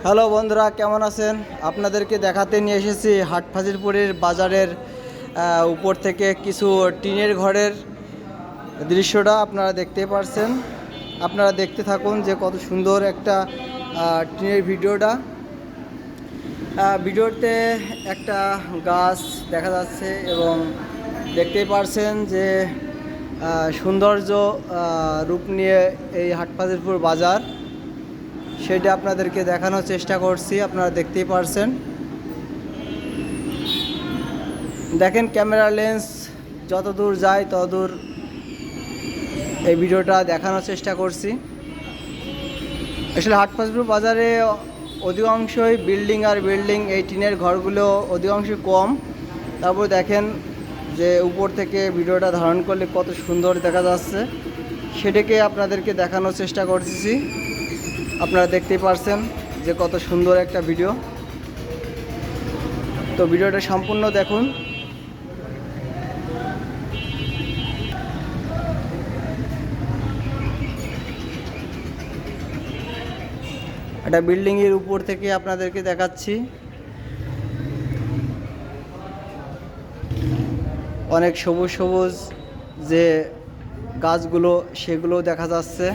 Hello বন্ধুরা, কেমন আছেন? আপনাদেরকে দেখাতে নিয়ে এসেছি হাট ফাজিলপুরের বাজারের উপর থেকে কিছু টিনের ঘরের দৃশ্যটা আপনারা দেখতে পারছেন। আপনারা দেখতে থাকুন যে কত সুন্দর একটা টিনের ভিডিওটা। ভিডিওতে একটা গাছ দেখা যাচ্ছে এবং দেখতেই পারছেন যে সৌন্দর্য রূপ নিয়ে এই হাটফাজিলপুর বাজার। সেটা আপনাদেরকে দেখানোর চেষ্টা করছি, আপনারা দেখতেই পারছেন। দেখেন ক্যামেরা লেন্স যত দূর যায় তত দূর এই ভিডিওটা দেখানোর চেষ্টা করছি। আসলে হাটফাজপুর বাজারে অধিকাংশই বিল্ডিং আর বিল্ডিং, এই টিনের ঘরগুলো অধিকাংশ কম। তারপর দেখেন যে উপর থেকে ভিডিওটা ধারণ করলে কত সুন্দর দেখা যাচ্ছে। সেটাকে আপনাদেরকে দেখানোর চেষ্টা করতেছি আপনারা দেখতেই পারছেন যে কত সুন্দর একটা ভিডিও। তো ভিডিওটা সম্পূর্ণ দেখুন। একটা বিল্ডিংয়ের উপর থেকে আপনাদেরকে দেখাচ্ছি। অনেক সবুজ সবুজ যে গাছগুলো সেগুলো দেখা যাচ্ছে।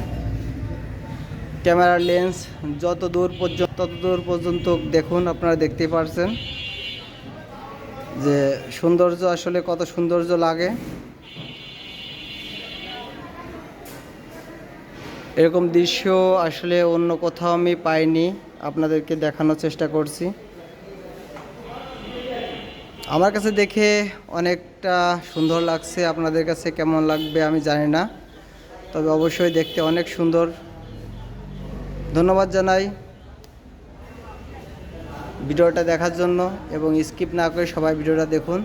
ক্যামেরার লেন্স যত দূর পর্যন্ত তত দূর পর্যন্ত দেখুন, আপনারা দেখতেই পারছেন। যে সৌন্দর্য আসলে কত সৌন্দর্য লাগে। এরকম দৃশ্য আসলে অন্য কোথাও আমি পাইনি, আপনাদেরকে দেখানোর চেষ্টা করছি। আমার কাছে দেখে অনেকটা সুন্দর লাগছে, আপনাদের কাছে কেমন লাগবে আমি জানি না। তবে অবশ্যই দেখতে অনেক সুন্দর। ধন্যবাদ জানাই ভিডিওটা দেখার জন্য এবং স্কিপ না করে সবাই ভিডিওটা দেখুন।